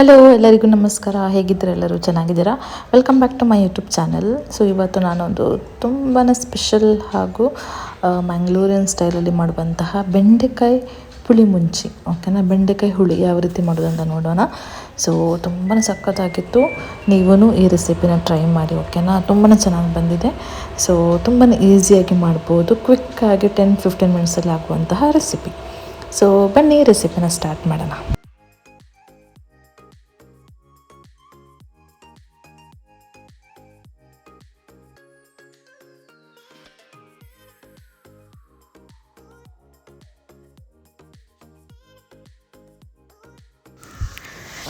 Hello ಎಲ್ಲರಿಗೂ ನಮಸ್ಕಾರ. ಹೇಗಿದ್ದೀರಾ? ಎಲ್ಲರೂ ಚೆನ್ನಾಗಿದ್ದೀರಾ? Welcome back to my YouTube channel so ಇವತ್ತು ನಾನೊಂದು ತುಂಬಾ ಸ್ಪೆಷಲ್ ಹಾಗೂ ಮ್ಯಾಂಗ್ಳೂರಿಯನ್ ಸ್ಟೈಲಲ್ಲಿ ಮಾಡುವಂತಹ ಬೆಂಡೆಕಾಯಿ ಪುಳಿ ಮುಂಚಿ ಓಕೆನಾ ಬೆಂಡೆಕಾಯಿ ಹುಳಿ ಯಾವ ರೀತಿ ಮಾಡೋದಂತ ನೋಡೋಣ. ಸೊ ತುಂಬಾ ಸಖತ್ತಾಗಿತ್ತು. ನೀವೂ ಈ ರೆಸಿಪಿನ ಟ್ರೈ ಮಾಡಿ ಓಕೆನಾ ತುಂಬಾ ಚೆನ್ನಾಗಿ ಬಂದಿದೆ. ಸೊ ತುಂಬಾ ಈಸಿಯಾಗಿ ಮಾಡ್ಬೋದು. ಕ್ವಿಕ್ಕಾಗಿ ಟೆನ್ ಫಿಫ್ಟೀನ್ ಮಿನಿಟ್ಸಲ್ಲಿ ಆಗುವಂತಹ ರೆಸಿಪಿ ಸೊ ಬನ್ನಿ ರೆಸಿಪಿನ ಸ್ಟಾರ್ಟ್ ಮಾಡೋಣ.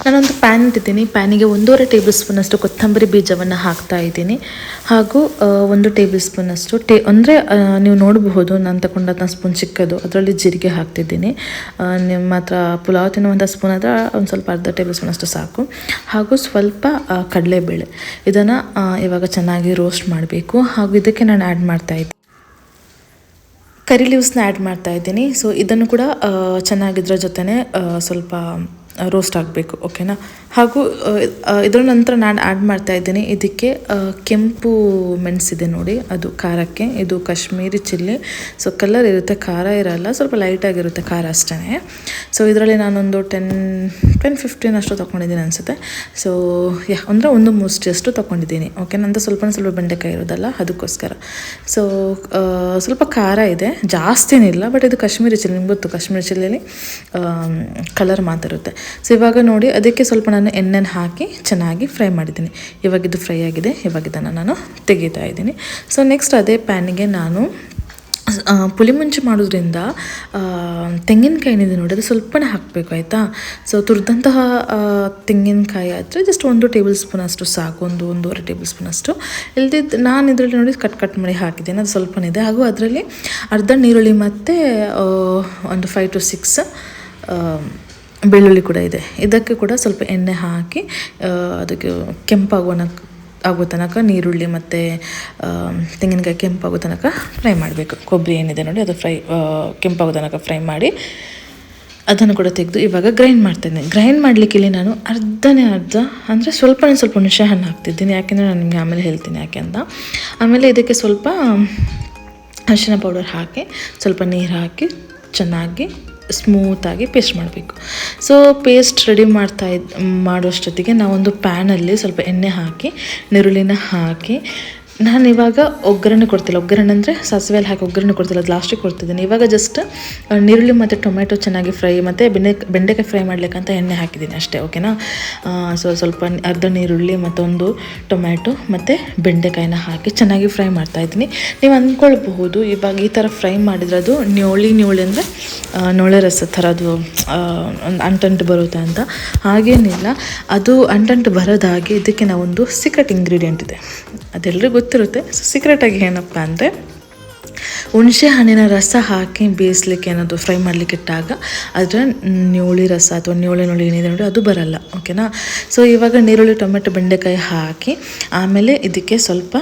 ನಾನೊಂದು ಪ್ಯಾನ್ ಇಟ್ಟಿದ್ದೀನಿ. ಪ್ಯಾನಿಗೆ ಒಂದೂವರೆ ಟೇಬಲ್ ಸ್ಪೂನಷ್ಟು ಕೊತ್ತಂಬರಿ ಬೀಜವನ್ನು ಹಾಕ್ತಾ ಇದ್ದೀನಿ. ಹಾಗೂ ಒಂದು ಟೇಬಲ್ ಸ್ಪೂನಷ್ಟು ಟೇ, ಅಂದರೆ ನೀವು ನೋಡಬಹುದು, ನಾನು ತಗೊಂಡಂಥ ಸ್ಪೂನ್ ಚಿಕ್ಕದು. ಅದರಲ್ಲಿ ಜೀರಿಗೆ ಹಾಕ್ತಿದ್ದೀನಿ. ನಿಮ್ಮ ಹತ್ರ ಪುಲಾವ್ ತಿನ್ನುವಂಥ ಸ್ಪೂನ್ ಆದರೆ ಒಂದು ಸ್ವಲ್ಪ ಅರ್ಧ ಟೇಬಲ್ ಸ್ಪೂನಷ್ಟು ಸಾಕು. ಹಾಗೂ ಸ್ವಲ್ಪ ಕಡಲೆಬೇಳೆ. ಇದನ್ನು ಇವಾಗ ಚೆನ್ನಾಗಿ ರೋಸ್ಟ್ ಮಾಡಬೇಕು. ಹಾಗೂ ಇದಕ್ಕೆ ನಾನು ಆ್ಯಡ್ ಮಾಡ್ತಾ ಇದ್ದೀನಿ ಕರಿ ಲೀವ್ಸ್ನ ಆ್ಯಡ್ ಮಾಡ್ತಾ ಇದ್ದೀನಿ. ಸೊ, ಇದನ್ನು ಕೂಡ ಚೆನ್ನಾಗಿದ್ರ ಜೊತೆನೇ ಸ್ವಲ್ಪ ರೋಸ್ಟ್ ಆಗಬೇಕು ಓಕೆನಾ ಹಾಗೂ ಇದರ ನಂತರ ನಾನು ಆ್ಯಡ್ ಮಾಡ್ತಾ ಇದ್ದೀನಿ, ಇದಕ್ಕೆ ಕೆಂಪು ಮೆಣಸಿದೆ ನೋಡಿ, ಅದು ಖಾರಕ್ಕೆ. ಇದು ಕಾಶ್ಮೀರಿ ಚಿಲ್ಲಿ. ಸೊ ಕಲರ್ ಇರುತ್ತೆ, ಖಾರ ಇರಲ್ಲ, ಸ್ವಲ್ಪ ಲೈಟಾಗಿರುತ್ತೆ ಖಾರ ಅಷ್ಟೇ ಸೊ ಇದರಲ್ಲಿ ನಾನೊಂದು ಟೆನ್ ಟೆನ್ ಫಿಫ್ಟೀನ್ ಅಷ್ಟು ತೊಗೊಂಡಿದ್ದೀನಿ ಅನಿಸುತ್ತೆ. ಸೊ ಯಾ, ಅಂದರೆ ಒಂದು ಮುಷ್ಟಿಯಷ್ಟು ತೊಗೊಂಡಿದ್ದೀನಿ ಓಕೆ ನಂದು ಸ್ವಲ್ಪ ಸ್ವಲ್ಪ ಬೆಂಡೆಕಾಯಿ ಇರೋದಲ್ಲ, ಅದಕ್ಕೋಸ್ಕರ. ಸೊ ಸ್ವಲ್ಪ ಖಾರ ಇದೆ, ಜಾಸ್ತಿನಿಲ್ಲ ಬಟ್ ಇದು ಕಾಶ್ಮೀರಿ ಚಿಲ್ಲಿ, ನಿಮ್ಗೆ ಗೊತ್ತು, ಕಾಶ್ಮೀರಿ ಚಿಲ್ಲಿಯಲ್ಲಿ ಕಲರ್ ಮಾತಿರುತ್ತೆ ಸೊ ಇವಾಗ ನೋಡಿ, ಅದಕ್ಕೆ ಸ್ವಲ್ಪ ನಾನು ಎಣ್ಣೆನ ಹಾಕಿ ಚೆನ್ನಾಗಿ ಫ್ರೈ ಮಾಡಿದ್ದೀನಿ. ಇವಾಗ ಇದು ಫ್ರೈ ಆಗಿದೆ. ಇವಾಗ ಇದನ್ನು ನಾನು ತೆಗಿತಾ ಇದ್ದೀನಿ. ಸೊ ನೆಕ್ಸ್ಟ್ ಅದೇ ಪ್ಯಾನಿಗೆ ನಾನು ಪುಲಿ ಪುಳಿ ಮುಂಚೆ ಮಾಡೋದ್ರಿಂದ ತೆಂಗಿನಕಾಯಿ ಏನಿದೆ ನೋಡಿ, ಅದು ಸ್ವಲ್ಪನೇ ಹಾಕಬೇಕು, ಆಯಿತಾ? ಸೊ ತುರಿದಂತಹ ತೆಂಗಿನಕಾಯಿ ಆದರೆ ಜಸ್ಟ್ ಒಂದು ಟೇಬಲ್ ಸ್ಪೂನ್ ಅಷ್ಟು ಸಾಕು. ಒಂದು ಒಂದೂವರೆ ಟೇಬಲ್ ಸ್ಪೂನ್ ಅಷ್ಟು. ಇಲ್ದಿದ್ದು ನಾನು ಇದರಲ್ಲಿ ನೋಡಿ ಕಟ್ ಕಟ್ ಮಾಡಿ ಹಾಕಿದ್ದೇನೆ. ಅದು ಸ್ವಲ್ಪನಿದೆ ಹಾಗೂ ಅದರಲ್ಲಿ ಅರ್ಧ ನೀರುಳ್ಳಿ ಮತ್ತು ಒಂದು ಫೈವ್ ಟು ಸಿಕ್ಸ್ ಬೆಳ್ಳುಳ್ಳಿ ಕೂಡ ಇದೆ. ಇದಕ್ಕೆ ಕೂಡ ಸ್ವಲ್ಪ ಎಣ್ಣೆ ಹಾಕಿ ಅದಕ್ಕೆ ಕೆಂಪಾಗುವ ಆಗೋ ತನಕ ನೀರುಳ್ಳಿ ಮತ್ತು ತೆಂಗಿನಕಾಯಿ ಕೆಂಪಾಗೋ ತನಕ ಫ್ರೈ ಮಾಡಬೇಕು. ಕೊಬ್ಬರಿ ಏನಿದೆ ನೋಡಿ, ಅದು ಫ್ರೈ ಕೆಂಪಾಗೋ ತನಕ ಫ್ರೈ ಮಾಡಿ ಅದನ್ನು ಕೂಡ ತೆಗೆದು ಇವಾಗ ಗ್ರೈಂಡ್ ಮಾಡ್ತೇನೆ ಗ್ರೈಂಡ್ ಮಾಡಲಿಕ್ಕೆ ಇಲ್ಲಿ ನಾನು ಅರ್ಧನೇ ಅರ್ಧ, ಅಂದರೆ ಸ್ವಲ್ಪನೇ ಸ್ವಲ್ಪ ಹುಣಸೆ ಹಣ್ಣು ಹಾಕ್ತಿದ್ದೀನಿ. ಯಾಕೆಂದರೆ ನಾನು ನಿಮಗೆ ಆಮೇಲೆ ಹೇಳ್ತೀನಿ ಯಾಕೆ ಅಂತ. ಆಮೇಲೆ ಇದಕ್ಕೆ ಸ್ವಲ್ಪ ಅರಿಶಿನ ಪೌಡರ್ ಹಾಕಿ, ಸ್ವಲ್ಪ ನೀರು ಹಾಕಿ, ಚೆನ್ನಾಗಿ ಸ್ಮೂತಾಗಿ ಪೇಸ್ಟ್ ಮಾಡಬೇಕು. ಸೊ ಪೇಸ್ಟ್ ರೆಡಿ ಮಾಡ್ತಾ ಇದ್ ಮಾಡೋಷ್ಟೊತ್ತಿಗೆ ನಾವೊಂದು ಪ್ಯಾನಲ್ಲಿ ಸ್ವಲ್ಪ ಎಣ್ಣೆ ಹಾಕಿ, ನೆರುಳಿನ ಹಾಕಿ ನಾನು ಇವಾಗ ಒಗ್ಗರಣೆ ಕೊಡ್ತಿಲ್ಲ. ಒಗ್ಗರಣೆ ಅಂದರೆ ಸಾಸಿವೆಯಲ್ಲಿ ಹಾಕಿ ಒಗ್ಗರಣೆ ಕೊಡ್ತಿಲ್ಲ. ಅದು ಲಾಸ್ಟಿಗೆ ಕೊಡ್ತಿದ್ದೀನಿ. ಇವಾಗ ಜಸ್ಟ್ ನೀರುಳ್ಳಿ ಮತ್ತು ಟೊಮೆಟೊ ಚೆನ್ನಾಗಿ ಫ್ರೈ ಮತ್ತು ಬೆಂಡೆ ಬೆಂಡೆಕಾಯಿ ಫ್ರೈ ಮಾಡಲಿಕ್ಕಂತ ಎಣ್ಣೆ ಹಾಕಿದ್ದೀನಿ ಅಷ್ಟೇ ಓಕೆನಾ ಸೊ ಸ್ವಲ್ಪ ಅರ್ಧ ನೀರುಳ್ಳಿ ಮತ್ತೊಂದು ಟೊಮ್ಯಾಟೊ ಮತ್ತು ಬೆಂಡೆಕಾಯಿನ ಹಾಕಿ ಚೆನ್ನಾಗಿ ಫ್ರೈ ಮಾಡ್ತಾ ಇದ್ದೀನಿ. ನೀವು ಅಂದ್ಕೊಳ್ಬಹುದು, ಇವಾಗ ಈ ಥರ ಫ್ರೈ ಮಾಡಿದ್ರೆ ಅದು ನ್ಯೋಳಿ ನ್ಯೋಳಿ ಅಂದರೆ ನೊಳೆ ರಸ ಥರ ಅದು ಅಂಟಂಟು ಬರುತ್ತೆ ಅಂತ. ಹಾಗೇನಿಲ್ಲ. ಅದು ಅಂಟಂಟು ಬರೋದಾಗಿ ಇದಕ್ಕೆ ನಾವೊಂದು ಸೀಕ್ರೆಟ್ ಇಂಗ್ರೀಡಿಯೆಂಟ್ ಇದೆ. ಅದೆಲ್ಲರಿಗೂ ಗೊತ್ತಿರುತ್ತೆ. ಸೊ ಸೀಕ್ರೆಟಾಗಿ ಏನಪ್ಪ ಅಂದರೆ ಹುಣಸೆ ಹಣ್ಣಿನ ರಸ ಹಾಕಿ ಬೇಯಿಸ್ಲಿಕ್ಕೆ ಏನಾದರೂ ಫ್ರೈ ಮಾಡಲಿಕ್ಕೆ ಇಟ್ಟಾಗ ಅದರ ನ್ಯೋಳಿ ರಸ ಅಥವಾ ನ್ಯೋಳಿ ನೋಳಿ ಏನಿದೆ ನೋಡಿ ಅದು ಬರಲ್ಲ ಓಕೆನಾ ಸೊ ಇವಾಗ ನೀರುಳ್ಳಿ ಟೊಮೆಟೊ ಬೆಂಡೆಕಾಯಿ ಹಾಕಿ, ಆಮೇಲೆ ಇದಕ್ಕೆ ಸ್ವಲ್ಪ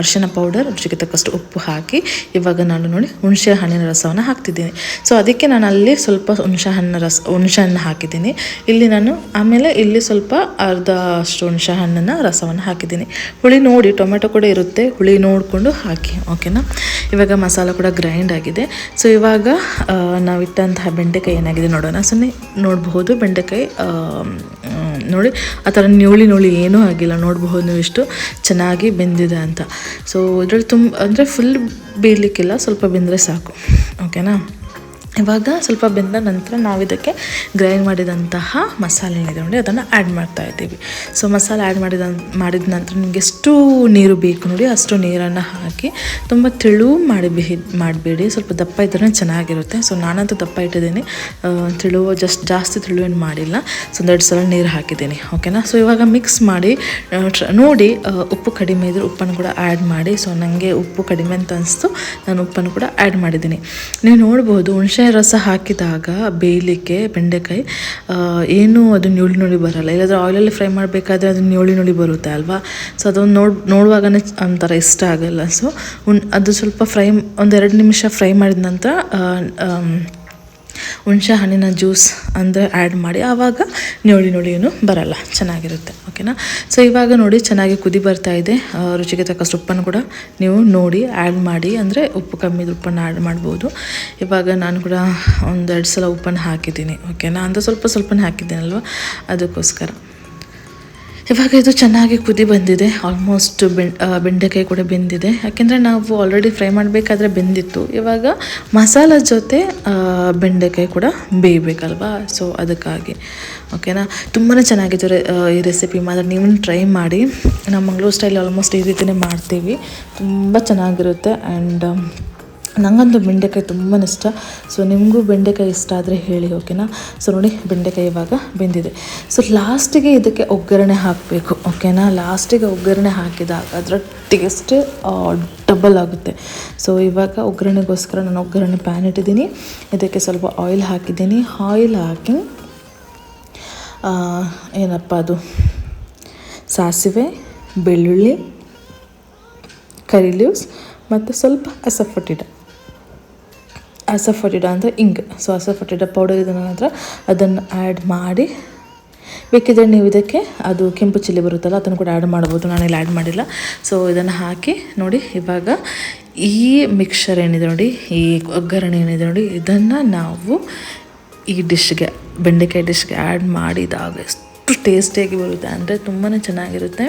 ಅರಿಶಿನ ಪೌಡರ್ ರುಚಿಗೆ ತಕ್ಕಷ್ಟು ಉಪ್ಪು ಹಾಕಿ ಇವಾಗ ನಾನು ನೋಡಿ ಹುಣಸೆ ಹಣ್ಣಿನ ರಸವನ್ನು ಹಾಕ್ತಿದ್ದೀನಿ. ಸೊ ಅದಕ್ಕೆ ನಾನು ಅಲ್ಲಿ ಸ್ವಲ್ಪ ಹುಣಸೆ ಹಣ್ಣಿನ ರಸ, ಹುಣಸೆ ಹಣ್ಣು ಹಾಕಿದ್ದೀನಿ. ಇಲ್ಲಿ ನಾನು, ಆಮೇಲೆ ಇಲ್ಲಿ ಸ್ವಲ್ಪ ಅರ್ಧ ಅಷ್ಟು ಹುಣಸೆ ಹಣ್ಣಿನ ರಸವನ್ನು ಹಾಕಿದ್ದೀನಿ. ಹುಳಿ ನೋಡಿ, ಟೊಮೆಟೊ ಕೂಡ ಇರುತ್ತೆ, ಹುಳಿ ನೋಡಿಕೊಂಡು ಹಾಕಿ ಓಕೆನಾ ಇವಾಗ ಮಸಾಲ ಕೂಡ ಗ್ರೈಂಡ್ ಆಗಿದೆ. ಸೊ ಇವಾಗ ನಾವು ನಾವಿಟ್ಟಂತಹ ಬೆಂಡೆಕಾಯಿ ಏನಾಗಿದೆ ನೋಡೋಣ. ಸುಮ್ಮನೆ ನೋಡಬಹುದು ಬೆಂಡೆಕಾಯಿ ನೋಡಿ, ಆ ಥರ ನೋಳಿ ನೋಳಿ ಏನೂ ಆಗಿಲ್ಲ. ನೋಡಬಹುದು ನೀವು ಇಷ್ಟು ಚೆನ್ನಾಗಿ ಬೆಂದಿದೆ ಅಂತ. ಸೊ ಇದರಲ್ಲಿ ತುಂಬ, ಅಂದರೆ ಫುಲ್ ಬೇಯಲಿಕ್ಕಿಲ್ಲ. ಸ್ವಲ್ಪ ಬೆಂದರೆ ಸಾಕು. ಓಕೆನಾ ಇವಾಗ ಸ್ವಲ್ಪ ಬೆಂದ ನಂತರ ನಾವು ಇದಕ್ಕೆ ಗ್ರೈಂಡ್ ಮಾಡಿದಂತಹ ಮಸಾಲೆ ಏನಿದೆ ನೋಡಿ, ಅದನ್ನು ಆ್ಯಡ್ ಮಾಡ್ತಾ ಇದ್ದೀವಿ. ಸೊ ಮಸಾಲೆ ಆ್ಯಡ್ ಮಾಡಿದ ಮಾಡಿದ ನಂತರ ನಿಮಗೆ ಎಷ್ಟು ನೀರು ಬೇಕು ನೋಡಿ, ಅಷ್ಟು ನೀರನ್ನು ಹಾಕಿ ತುಂಬ ತೆಳು ಮಾಡಿ ಮಾಡಬೇಡಿ. ಸ್ವಲ್ಪ ದಪ್ಪ ಇದ್ದರೆ ಚೆನ್ನಾಗಿರುತ್ತೆ. ಸೊ ನಾನಂತೂ ದಪ್ಪ ಇಟ್ಟಿದ್ದೀನಿ. ತಿಳು ಜಸ್ಟ್ ಜಾಸ್ತಿ ತೆಳು ಏನು ಮಾಡಿಲ್ಲ. ಸೊ ಒಂದೆರಡು ಸಲ ನೀರು ಹಾಕಿದ್ದೀನಿ. ಓಕೆನಾ ಸೊ ಇವಾಗ ಮಿಕ್ಸ್ ಮಾಡಿ ನೋಡಿ ಉಪ್ಪು ಕಡಿಮೆ ಇದ್ದರೆ ಉಪ್ಪನ್ನು ಕೂಡ ಆ್ಯಡ್ ಮಾಡಿ. ಸೊ ನನಗೆ ಉಪ್ಪು ಕಡಿಮೆ ಅಂತ ಅನಿಸ್ತು. ನಾನು ಉಪ್ಪನ್ನು ಕೂಡ ಆ್ಯಡ್ ಮಾಡಿದ್ದೀನಿ. ನೀವು ನೋಡ್ಬೋದು, ಹುಣಸೆ ರಸ ಹಾಕಿದಾಗ ಬೇಯಲಿಕ್ಕೆ ಬೆಂಡೆಕಾಯಿ ಏನು ಅದು ನುಳಿ ನುಳಿ ಬರಲ್ಲ. ಇಲ್ಲಾಂದರೆ ಆಯಿಲಲ್ಲಿ ಫ್ರೈ ಮಾಡಬೇಕಾದ್ರೆ ಅದು ನುಳಿ ನುಳಿ ಬರುತ್ತೆ ಅಲ್ವಾ? ಸೊ ಅದೊಂದು ನೋಡಿ, ನೋಡುವಾಗನೇ ಒಂಥರ ಇಷ್ಟ ಆಗಲ್ಲ. ಸೊ ಅದು ಸ್ವಲ್ಪ ಫ್ರೈ ಒಂದೆರಡು ನಿಮಿಷ ಫ್ರೈ ಮಾಡಿದ ನಂತರ ಹುಣಸೆ ಹಣ್ಣಿನ ಜ್ಯೂಸ್ ಅಂದರೆ ಆ್ಯಡ್ ಮಾಡಿ, ಆವಾಗ ನೋಡಿ ನೋಡಿ ಏನು ಬರಲ್ಲ, ಚೆನ್ನಾಗಿರುತ್ತೆ ಓಕೆನಾ ಸೊ ಇವಾಗ ನೋಡಿ ಚೆನ್ನಾಗಿ ಕುದಿ ಬರ್ತಾ ಇದೆ. ರುಚಿಗೆ ತಕ್ಕಷ್ಟು ಉಪ್ಪನ್ನು ಕೂಡ ನೀವು ನೋಡಿ ಆ್ಯಡ್ ಮಾಡಿ, ಅಂದರೆ ಉಪ್ಪು ಕಮ್ಮಿ ಉಪ್ಪನ್ನು ಆ್ಯಡ್ ಮಾಡ್ಬೋದು. ಇವಾಗ ನಾನು ಕೂಡ ಒಂದೆರಡು ಸಲ ಉಪ್ಪನ್ನು ಹಾಕಿದ್ದೀನಿ ಓಕೆನಾ ಅಂದರೆ ಸ್ವಲ್ಪ ಸ್ವಲ್ಪನೇ ಹಾಕಿದ್ದೀನಲ್ವ? ಅದಕ್ಕೋಸ್ಕರ. ಇವಾಗ ಇದು ಚೆನ್ನಾಗಿ ಕುದಿ ಬಂದಿದೆ. ಆಲ್ಮೋಸ್ಟ್ ಬೆಂಡೆಕಾಯಿ ಕೂಡ ಬೆಂದಿದೆ. ಯಾಕೆಂದರೆ ನಾವು ಆಲ್ರೆಡಿ ಫ್ರೈ ಮಾಡಬೇಕಾದ್ರೆ ಬೆಂದಿತ್ತು. ಇವಾಗ ಮಸಾಲ ಜೊತೆ ಬೆಂಡೆಕಾಯಿ ಕೂಡ ಬೇಯಬೇಕಲ್ವಾ? ಸೊ ಅದಕ್ಕಾಗಿ. ಓಕೆನಾ ತುಂಬಾ ಚೆನ್ನಾಗಿದೆ ರೆ- ಈ ರೆಸಿಪಿ ಮಾತ್ರ ನೀವು ಟ್ರೈ ಮಾಡಿ. ನಮ್ಮ ಮಂಗ್ಳೂರು ಸ್ಟೈಲ್ ಆಲ್ಮೋಸ್ಟ್ ಈ ರೀತಿಯೇ ಮಾಡ್ತೀವಿ. ತುಂಬ ಚೆನ್ನಾಗಿರುತ್ತೆ. ಆ್ಯಂಡ್ ನನಗಂತೂ ಬೆಂಡೆಕಾಯಿ ತುಂಬಾ ಇಷ್ಟ. ಸೊ ನಿಮಗೂ ಬೆಂಡೆಕಾಯಿ ಇಷ್ಟ ಆದರೆ ಹೇಳಿ ಓಕೆನಾ ಸೊ ನೋಡಿ, ಬೆಂಡೆಕಾಯಿ ಇವಾಗ ಬೆಂದಿದೆ. ಸೊ ಲಾಸ್ಟಿಗೆ ಇದಕ್ಕೆ ಒಗ್ಗರಣೆ ಹಾಕಬೇಕು ಓಕೆನಾ ಲಾಸ್ಟಿಗೆ ಒಗ್ಗರಣೆ ಹಾಕಿದಾಗ ಅದರ ಟೇಸ್ಟ್ ಡಬಲ್ ಆಗುತ್ತೆ. ಸೊ ಇವಾಗ ಒಗ್ಗರಣೆಗೋಸ್ಕರ ನಾನು ಒಗ್ಗರಣೆ ಪ್ಯಾನ್ ಇಟ್ಟಿದ್ದೀನಿ. ಇದಕ್ಕೆ ಸ್ವಲ್ಪ ಆಯಿಲ್ ಹಾಕಿದ್ದೀನಿ. ಆಯಿಲ್ ಹಾಕಿ ಏನಪ್ಪ ಅದು? ಸಾಸಿವೆ, ಬೆಳ್ಳುಳ್ಳಿ ಕರಿ ಲೀವ್ಸ್ ಮತ್ತು ಸ್ವಲ್ಪ ಅಸಫಟಿಡ ಅಸಫಟಿಡ ಅಂದರೆ ಇಂಗ್ ಸೊ ಅಸಫಟಿಡ ಪೌಡರ್ ಇದನ್ನ ನಂತರ ಅದನ್ನು ಆ್ಯಡ್ ಮಾಡಿ, ಬೇಕಿದ್ರೆ ನೀವು ಇದಕ್ಕೆ, ಅದು ಕೆಂಪು ಚಿಲ್ಲಿ ಬರುತ್ತಲ್ಲ, ಅದನ್ನು ಕೂಡ ಆ್ಯಡ್ ಮಾಡ್ಬೋದು. ನಾನಿಲ್ಲಿ ಆ್ಯಡ್ ಮಾಡಿಲ್ಲ. ಸೊ ಇದನ್ನು ಹಾಕಿ, ನೋಡಿ, ಇವಾಗ ಈ ಮಿಕ್ಸರ್ ಏನಿದೆ ನೋಡಿ, ಈ ಒಗ್ಗರಣೆ ಏನಿದೆ ನೋಡಿ, ಇದನ್ನು ನಾವು ಈ ಡಿಶ್ಗೆ ಬೆಂಡೆಕಾಯಿ ಡಿಶ್ಗೆ ಆ್ಯಡ್ ಮಾಡಿದಾಗ ಎಷ್ಟು ಟೇಸ್ಟಿಯಾಗಿ ಬರುತ್ತೆ. ಅಂದರೆ ತುಂಬಾ ಚೆನ್ನಾಗಿರುತ್ತೆ.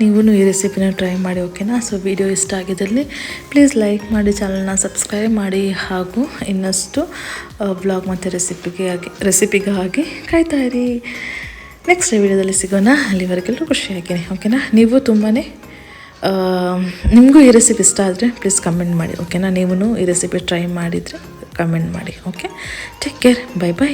ನೀವು ಈ ರೆಸಿಪಿನ ಟ್ರೈ ಮಾಡಿ, ಓಕೆನಾ? ಸೊ, ವಿಡಿಯೋ ಇಷ್ಟ ಆಗಿದ್ದಲ್ಲಿ ಪ್ಲೀಸ್ ಲೈಕ್ ಮಾಡಿ, ಚಾನಲ್ನ ಸಬ್ಸ್ಕ್ರೈಬ್ ಮಾಡಿ ಹಾಗೂ ಇನ್ನಷ್ಟು ಬ್ಲಾಗ್ ಮತ್ತು ರೆಸಿಪಿಗೆ ಆಗಿ ಕಾಯ್ತಾ ಇರಿ. ನೆಕ್ಸ್ಟ್ ವಿಡಿಯೋದಲ್ಲಿ ಸಿಗೋಣ. ಅಲ್ಲಿವರೆಗೆಲ್ಲರೂ ಖುಷಿಯಾಗಿರಿ, ಓಕೆನಾ? ನೀವು ತುಂಬಾ ನಿಮಗೂ ಈ ರೆಸಿಪಿ ಇಷ್ಟ ಆದರೆ ಪ್ಲೀಸ್ ಕಮೆಂಟ್ ಮಾಡಿ, ಓಕೆನಾ? ನೀವು ಈ ರೆಸಿಪಿ ಟ್ರೈ ಮಾಡಿದರೆ ಕಮೆಂಟ್ ಮಾಡಿ, okay? Take care bye bye